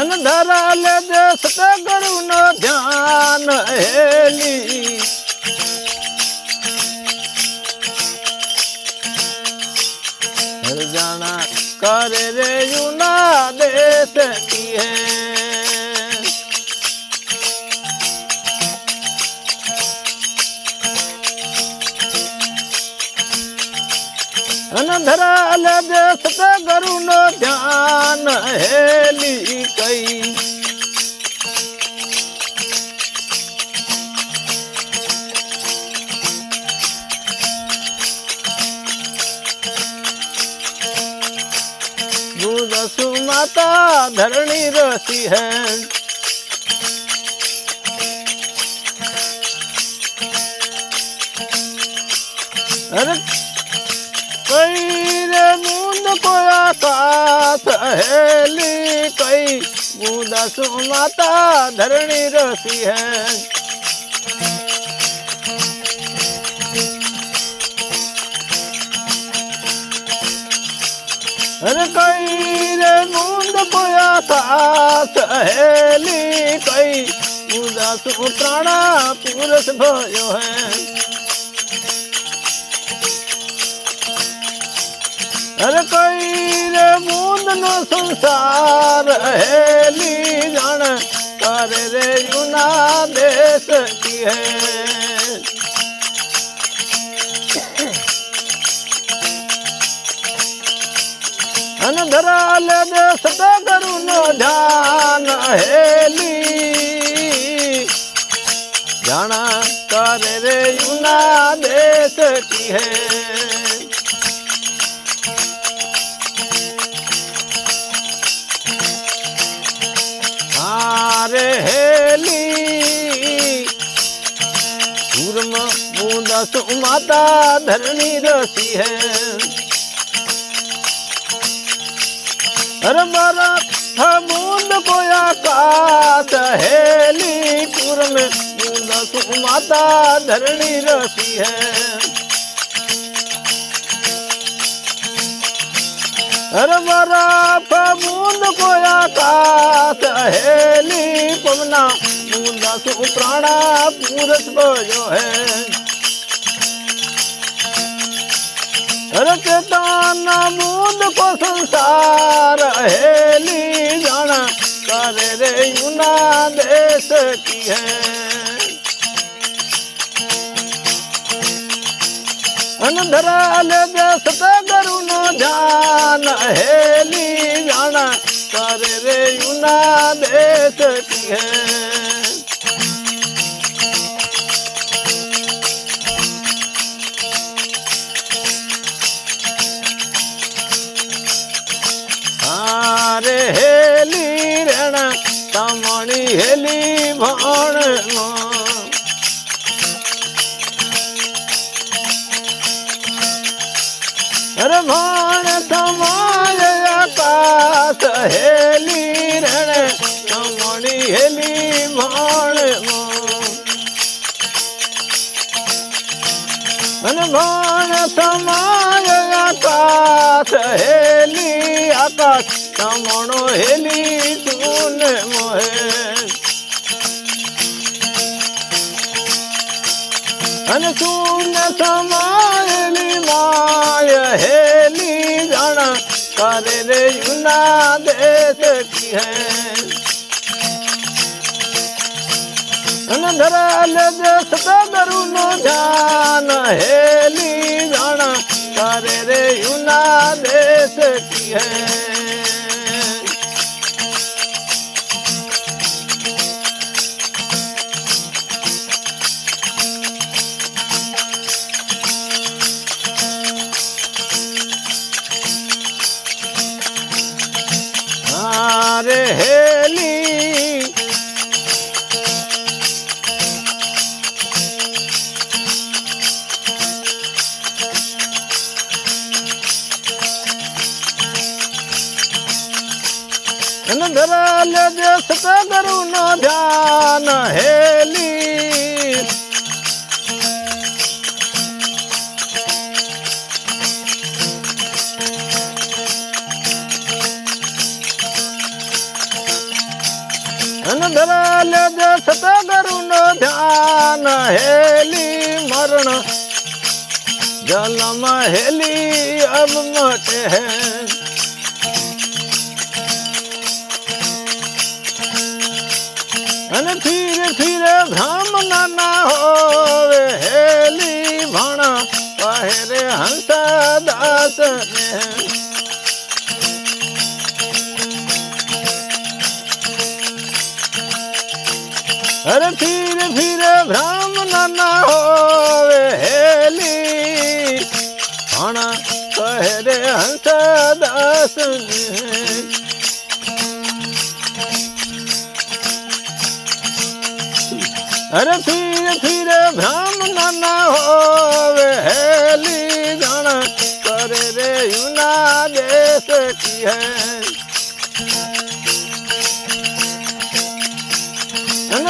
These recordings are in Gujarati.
અન ધરા લે દે સતગુરુ નો ધ્યાન હેલી. જાણા કરે રે યુના દેશ કી હે. અનંધરા લજ સતગુરુ નો હેલી કઈ માતા ધરણી રસી હે. અરે કઈ મુંદ કોયા સાથ હેલી કઈ. બુદા સુમાતા ધરણી રસી હે. અરે કઈ રે મુંદ કોયા સાથ હેલી કઈ. મુંદા સુ પ્રાણા પુરુષ ભયો હૈ. અરે કઈ રે મૂંદ નો સંસાર હેલી જાણ તારે રે જુના દેશ કી હે? અન ધરા લે તો સતગુરુ નો ધ્યાન હેલી જાણા તારે રે જુના દેશ કી હે? હારે હેલી પૂર્મ બુંદસ માતા ધરણી રસી હે અરે મારા બુંદ કોયા કાત હેલી પૂર્મ બુંદસ માતા ધરણી રસી હે અરે મારા બુંદ કોયા કાત પવના સુ પ્રાણા પૂરસ બજો હે. અરે ચેતાના બુંદ કો સંસાર હેલી જાણા કરે રે યુના દેશ કી હે. અનધરાલ લે દે સતગુરુ નો ધ્યાન હેલી જાણા કરે રે યુના દેશ કી હે. હેલી ભણ અરે ભણ તમાય પાસ હેલી રણ તમણી હેલી ભણ અને ભણ સમાય આકાશ હેલી આકાશ તમણો હેલી સુન મોહે. અને સુન સમાયેલી માય હેલી જાણા કરે રે યુના દેશ હે. ધરા લે સતગુરુ નો ધ્યાન હેલી જાણા કરે રે યુના દેશ હે. હારે હેલી. અને દેશ સતગુરુ નો ધ્યાન હેલી. અને ધરા લેજે સતગુરુનો ધ્યાન, હેલી મરણ. જલમ હેલી અબ મટે હે. અને ફીરે ફીરે ભ્રમ ના હોવે, હેલી ભણ પહેરે હંસા દાસ ને અરે ફીરે ફીરે ભ્રમ ના હોવે હેલી. ભણા કહે રે હંસ દાસ. અરે ફીર ફીર ભ્રમ ના હોવે હેલી. ગણ કરે રે યુના દેશ કી હે.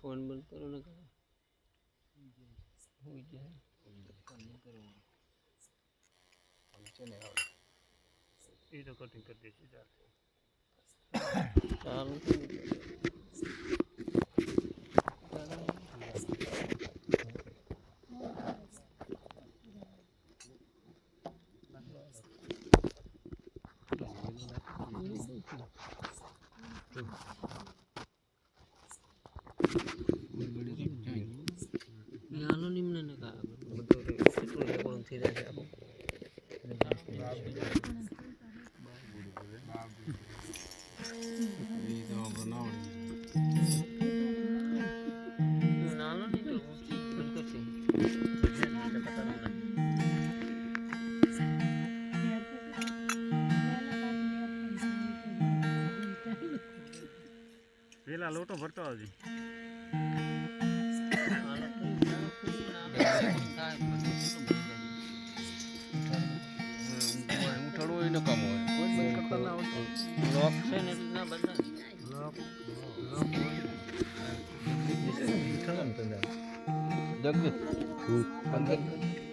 ફોન બંધ કરો ને હોઈ જાય એ તો કટિંગ કરી દઈશું ચાલુ આનો નિમ્ન ને કા બધું કેટલું રેકોર્ડિંગ થઈ જાય છે આપણું નાનો નહીં તો બંધ કરશે પેલા લોટો ભરતો આવજે. લોક છે ને એટલે બંધ જગદીશ બંધ